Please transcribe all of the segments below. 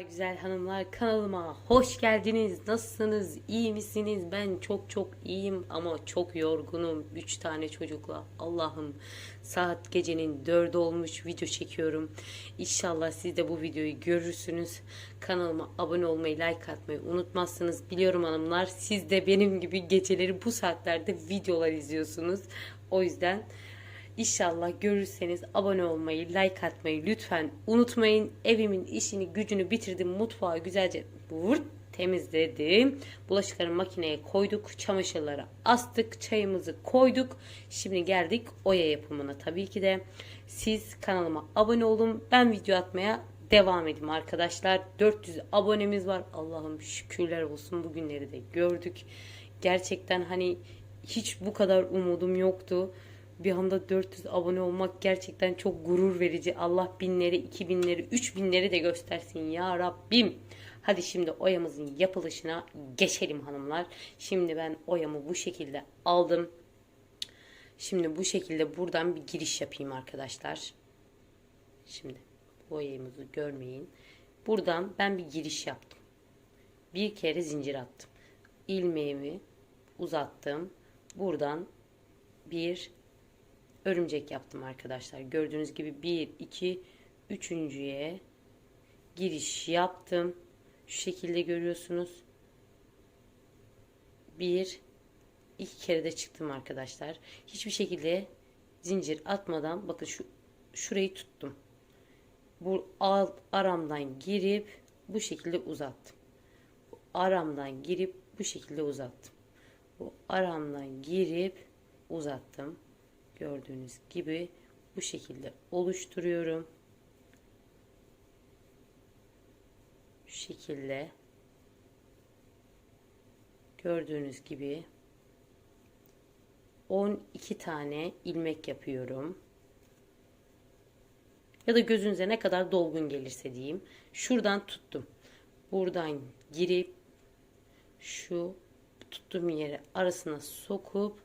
Güzel hanımlar kanalıma hoş geldiniz. Nasılsınız? İyi misiniz? Ben çok çok iyiyim ama çok yorgunum. 3 tane çocukla. Allah'ım saat gecenin 4'ü olmuş video çekiyorum. İnşallah siz de bu videoyu görürsünüz. Kanalıma abone olmayı, like atmayı unutmazsınız. Biliyorum hanımlar siz de benim gibi geceleri bu saatlerde videolar izliyorsunuz. O yüzden İnşallah görürseniz abone olmayı, like atmayı lütfen unutmayın. Evimin işini gücünü bitirdim. Mutfağı güzelce vurt temizledim. Bulaşıkları makineye koyduk. Çamaşırları astık. Çayımızı koyduk. Şimdi geldik oya yapımına tabii ki de. Siz kanalıma abone olun. Ben video atmaya devam edeyim arkadaşlar. 400 abonemiz var. Allah'ım şükürler olsun bugünleri de gördük. Gerçekten hani hiç bu kadar umudum yoktu. Bir anda 400 abone olmak gerçekten çok gurur verici. Allah binleri, iki binleri, üç binleri de göstersin ya Rabbim. Hadi şimdi oyamızın yapılışına geçelim hanımlar. Şimdi ben oyamı bu şekilde aldım. Şimdi bu şekilde buradan bir giriş yapayım arkadaşlar. Şimdi bu oyamızı görmeyin. Buradan ben bir giriş yaptım. Bir kere zincir attım. İlmeğimi uzattım. Buradan bir örümcek yaptım arkadaşlar. Gördüğünüz gibi 1 2 üçüncüye giriş yaptım. Şu şekilde görüyorsunuz. Bir iki kere de çıktım arkadaşlar. Hiçbir şekilde zincir atmadan bakın şu şurayı tuttum. Bu alt aramdan girip bu şekilde uzattım. Bu aramdan girip bu şekilde uzattım. Bu aramdan girip uzattım gördüğünüz gibi bu şekilde oluşturuyorum. Şu şekilde gördüğünüz gibi 12 tane ilmek yapıyorum. Ya da gözünüze ne kadar dolgun gelirse diyeyim. Şuradan tuttum. Buradan girip şu tuttuğum yere arasına sokup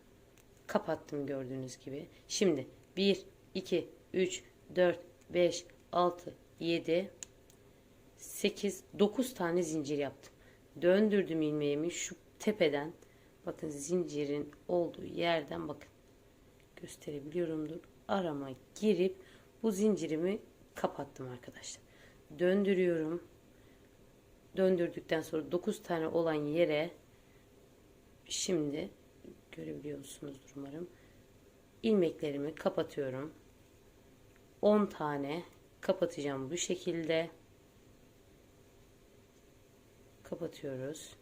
kapattım gördüğünüz gibi. Şimdi 1, 2, 3, 4, 5, 6, 7, 8, 9 tane zincir yaptım. Döndürdüm ilmeğimi şu tepeden. Bakın zincirin olduğu yerden bakın. Gösterebiliyorumdur. Arama girip bu zincirimi kapattım arkadaşlar. Döndürüyorum. Döndürdükten sonra 9 tane olan yere şimdi görebiliyor musunuzdur umarım. ilmeklerimi kapatıyorum. 10 tane kapatacağım bu şekilde. Kapatıyoruz.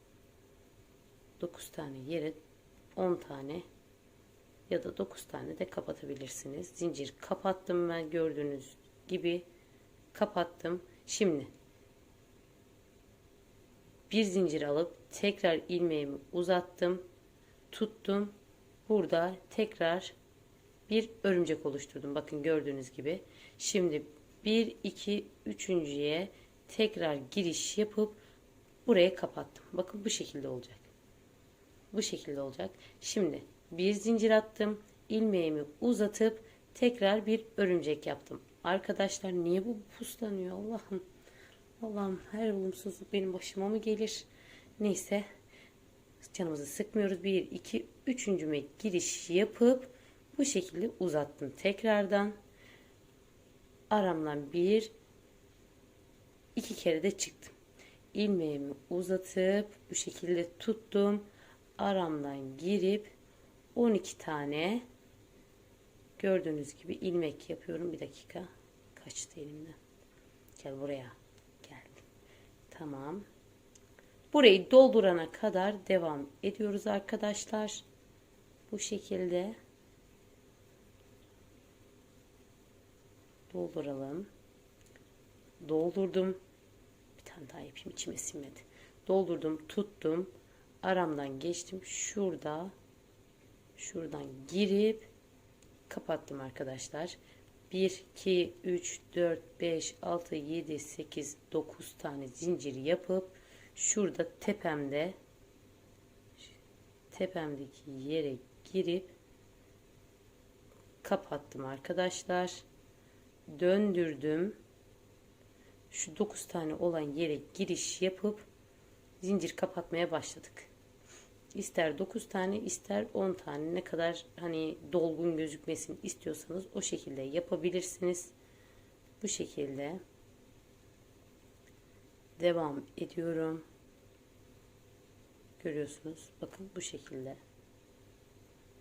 9 tane yere 10 tane ya da 9 tane de kapatabilirsiniz. Zincir kapattım ben gördüğünüz gibi kapattım. Şimdi bir zincir alıp tekrar ilmeğimi uzattım tuttum. Burada tekrar bir örümcek oluşturdum. Bakın gördüğünüz gibi. Şimdi 1 2 üçüncüye tekrar giriş yapıp buraya kapattım. Bakın bu şekilde olacak. Bu şekilde olacak. Şimdi bir zincir attım. ilmeğimi uzatıp tekrar bir örümcek yaptım. Arkadaşlar niye bu puslanıyor Allah'ım? Allah'ım her olumsuzluk benim başıma mı gelir? Neyse canımızı sıkmıyoruz. 1, 2, 3. giriş yapıp bu şekilde uzattım. Tekrardan aramdan bir iki kere de çıktım. ilmeğimi uzatıp bu şekilde tuttum. Aramdan girip 12 tane gördüğünüz gibi ilmek yapıyorum. Bir dakika. Kaçtı elimden. Gel buraya. Geldim. Tamam. Burayı doldurana kadar devam ediyoruz arkadaşlar. Bu şekilde dolduralım. Doldurdum. Bir tane daha yapayım içime sinmedi. Doldurdum, tuttum. Aramdan geçtim. Şurada şuradan girip kapattım arkadaşlar. 1 2 3 4 5 6 7 8 9 tane zincir yapıp şurada tepemde tepemdeki yere girip kapattım arkadaşlar döndürdüm şu 9 tane olan yere giriş yapıp zincir kapatmaya başladık. İster 9 tane ister 10 tane ne kadar hani dolgun gözükmesini istiyorsanız o şekilde yapabilirsiniz. Bu şekilde devam ediyorum. Görüyorsunuz. Bakın bu şekilde.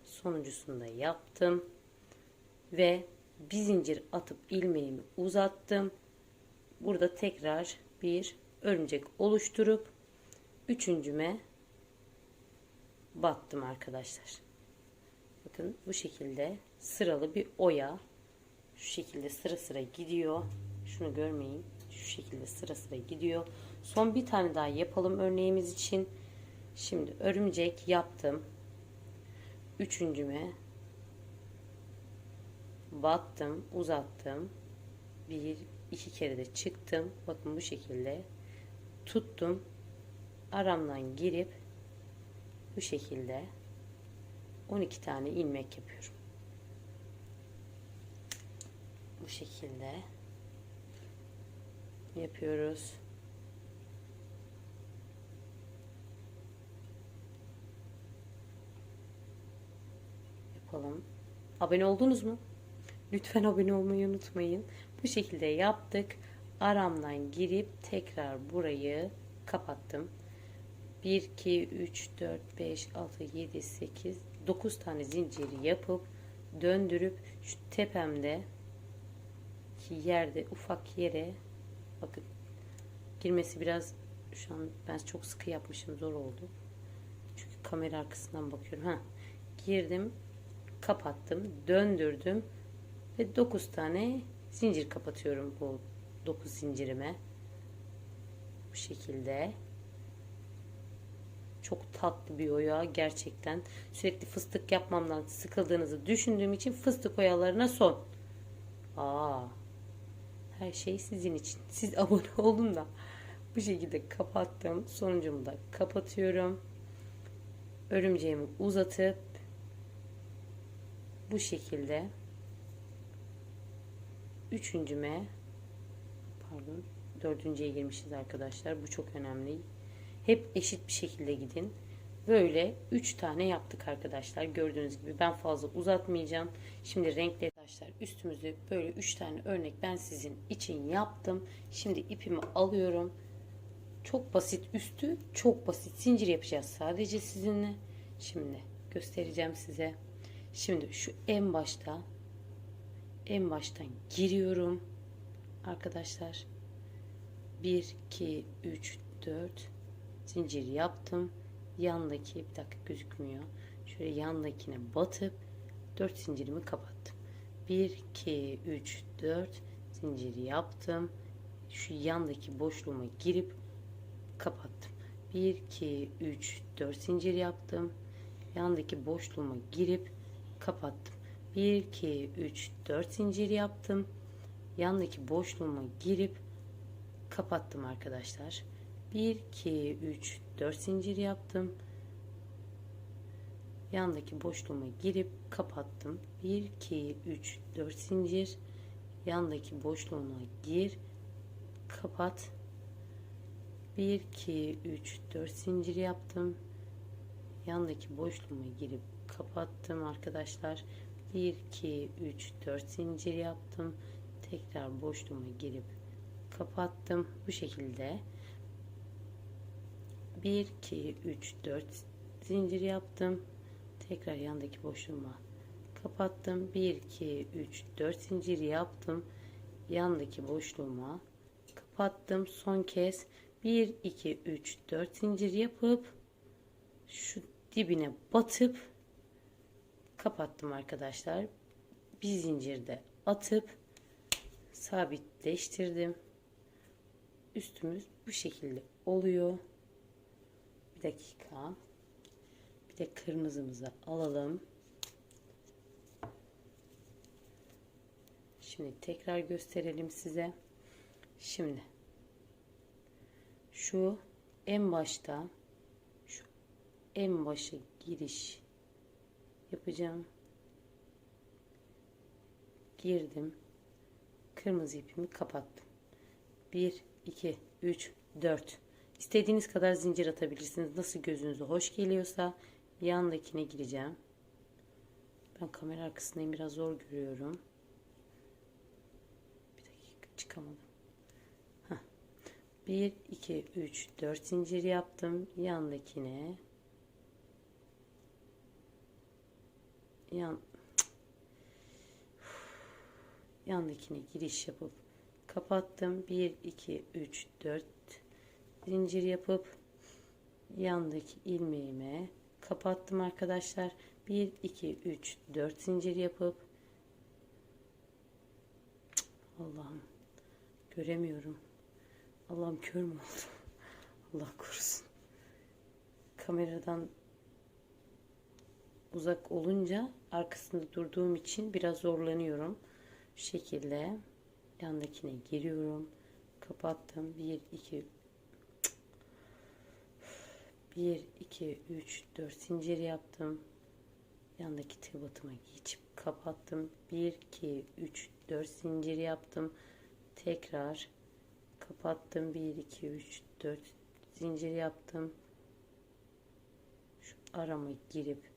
Sonuncusunu da yaptım. Ve bir zincir atıp ilmeğimi uzattım. Burada tekrar bir örümcek oluşturup üçüncüme battım arkadaşlar. Bakın bu şekilde sıralı bir oya şu şekilde sıra sıra gidiyor. Şunu görmeyin. Şu şekilde sıra sıra gidiyor. Son bir tane daha yapalım örneğimiz için. Şimdi örümcek yaptım. Üçüncüme battım, uzattım. Bir, iki kere de çıktım. Bakın bu şekilde tuttum. Aramdan girip bu şekilde 12 tane ilmek yapıyorum. Bu şekilde yapıyoruz. Yapalım. Abone oldunuz mu? Lütfen abone olmayı unutmayın. Bu şekilde yaptık. Aramdan girip tekrar burayı kapattım. 1, 2, 3, 4, 5, 6, 7, 8, 9 tane zinciri yapıp döndürüp şu tepemde ki yerde ufak yere bakın girmesi biraz şu an ben çok sıkı yapmışım zor oldu. Çünkü kamera arkasından bakıyorum. Ha girdim kapattım döndürdüm ve 9 tane zincir kapatıyorum bu 9 zincirime bu şekilde çok tatlı bir oya gerçekten sürekli fıstık yapmamdan sıkıldığınızı düşündüğüm için fıstık oyalarına son aa her şey sizin için. Siz abone olun da bu şekilde kapattım sonuncumu da kapatıyorum. Örümceğimi uzatıp bu şekilde üçüncüme pardon dördüncüye girmişiz arkadaşlar. Bu çok önemli. Hep eşit bir şekilde gidin. Böyle üç tane yaptık arkadaşlar. Gördüğünüz gibi ben fazla uzatmayacağım. Şimdi renkli arkadaşlar üstümüzde böyle üç tane örnek ben sizin için yaptım şimdi ipimi alıyorum çok basit üstü çok basit zincir yapacağız sadece sizinle şimdi göstereceğim size Şimdi şu en başta en baştan giriyorum. Arkadaşlar 1 2 3 4 zincir yaptım. Yandaki bir dakika gözükmüyor. Şöyle yandakine batıp 4 zincirimi kapattım. 1 2 3 4 zincir yaptım. Şu yandaki boşluğuma girip kapattım. 1 2 3 4 zincir yaptım. Yandaki boşluğuma girip kapattım. 1 2 3 4 zincir yaptım. Yandaki boşluğuma girip kapattım arkadaşlar. 1 2 3 4 zincir yaptım. Yandaki boşluğuma girip kapattım. 1 2 3 4 zincir. Yandaki boşluğuna gir. Kapat. 1 2 3 4 zincir yaptım. Yandaki boşluğuma girip kapattım arkadaşlar 1 2 3 4 zincir yaptım tekrar boşluğuma girip kapattım bu şekilde 1 2 3 4 zincir yaptım tekrar yandaki boşluğuma kapattım 1 2 3 4 zincir yaptım yandaki boşluğuma kapattım son kez 1 2 3 4 zincir yapıp şu dibine batıp kapattım arkadaşlar. Bir zincirde atıp sabitleştirdim. Üstümüz bu şekilde oluyor. Bir dakika. De kırmızımızı alalım. Şimdi tekrar gösterelim size. Şimdi şu en başta şu en başı giriş yapacağım. Girdim. Kırmızı ipimi kapattım. 1, 2, 3, 4. İstediğiniz kadar zincir atabilirsiniz. Nasıl gözünüze hoş geliyorsa yandakine gireceğim. Ben kamera arkasındayım biraz zor görüyorum. Bir dakika çıkamadım. Heh. 1, 2, 3, 4 zincir yaptım. Yandakine yan yandakine giriş yapıp kapattım. 1 2 3 4 zincir yapıp yandaki ilmeğime kapattım arkadaşlar. 1 2 3 4 zincir yapıp Allah'ım göremiyorum. Allah'ım kör mü oldum? Allah korusun. Kameradan uzak olunca arkasında durduğum için biraz zorlanıyorum. Şu şekilde yandakine giriyorum. Kapattım. 1 2 1 2 3 4 zincir yaptım. Yandaki tığ batıma geçip kapattım. 1 2 3 4 zincir yaptım. Tekrar kapattım. 1 2 3 4 zincir yaptım. Şu arama girip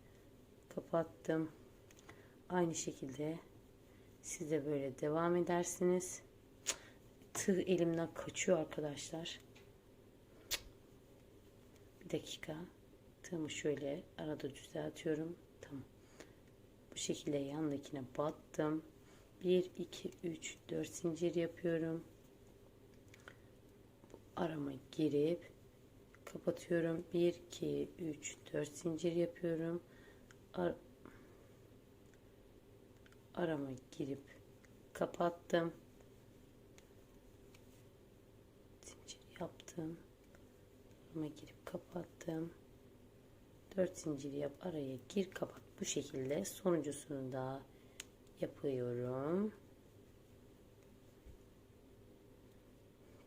kapattım. Aynı şekilde siz de böyle devam edersiniz. Tığ elimden kaçıyor arkadaşlar. Dakika. Tığımı şöyle arada düzeltiyorum. Tamam. Bu şekilde yandakine battım. 1, 2, 3, 4 zincir yapıyorum. Arama girip kapatıyorum. 1, 2, 3, 4 zincir yapıyorum. Ar arama girip kapattım. Zincir yaptım. Arama girip kapattım. 4 zincir yap araya gir kapat. Bu şekilde sonuncusunu da yapıyorum.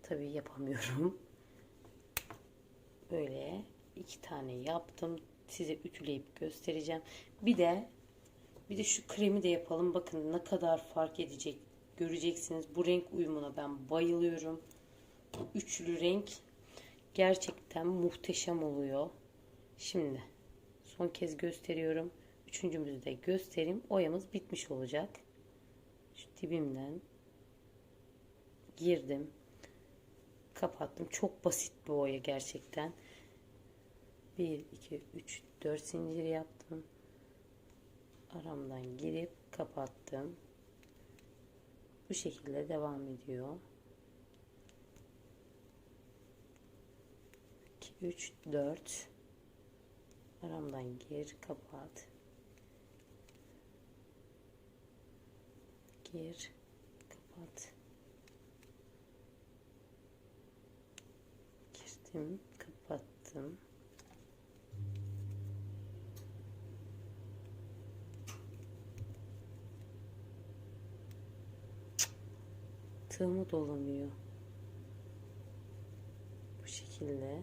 Tabii yapamıyorum. Böyle iki tane yaptım. Size ütüleyip göstereceğim. Bir de bir de şu kremi de yapalım. Bakın ne kadar fark edecek göreceksiniz. Bu renk uyumuna ben bayılıyorum. Üçlü renk gerçekten muhteşem oluyor. Şimdi son kez gösteriyorum. Üçüncümüzü de göstereyim. Oyamız bitmiş olacak. Şu dibimden girdim. Kapattım. Çok basit bir oya gerçekten. 1, 2, 3, 4 zincir yaptım. Aramdan girip kapattım. Bu şekilde devam ediyor. 2, 3, 4 aramdan gir kapat. Gir kapat. Girdim kapattım. Tığımı dolanıyor bu şekilde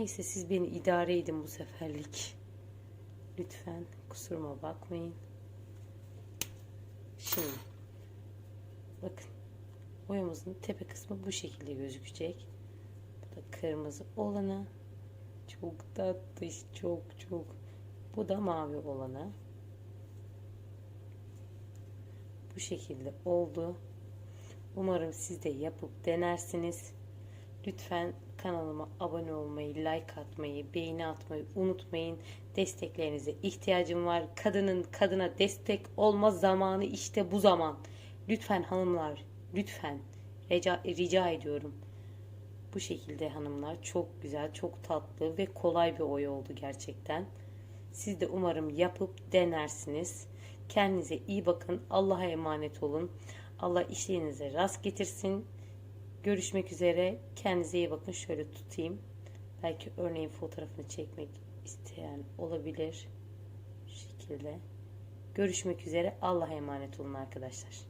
neyse siz beni idare edin bu seferlik lütfen kusuruma bakmayın şimdi bakın boyamızın tepe kısmı bu şekilde gözükecek. Bu da kırmızı olanı. Çok tatlış, çok çok. Bu da mavi olanı. Bu şekilde oldu. Umarım siz de yapıp denersiniz. Lütfen kanalıma abone olmayı, like atmayı, beğeni atmayı unutmayın. Desteklerinize ihtiyacım var. Kadının kadına destek olma zamanı işte bu zaman. Lütfen hanımlar Lütfen rica, rica ediyorum. Bu şekilde hanımlar çok güzel, çok tatlı ve kolay bir oy oldu gerçekten. Siz de umarım yapıp denersiniz. Kendinize iyi bakın. Allah'a emanet olun. Allah işlerinize rast getirsin. Görüşmek üzere. Kendinize iyi bakın. Şöyle tutayım. Belki örneğin fotoğrafını çekmek isteyen olabilir. Şu şekilde. Görüşmek üzere. Allah'a emanet olun arkadaşlar.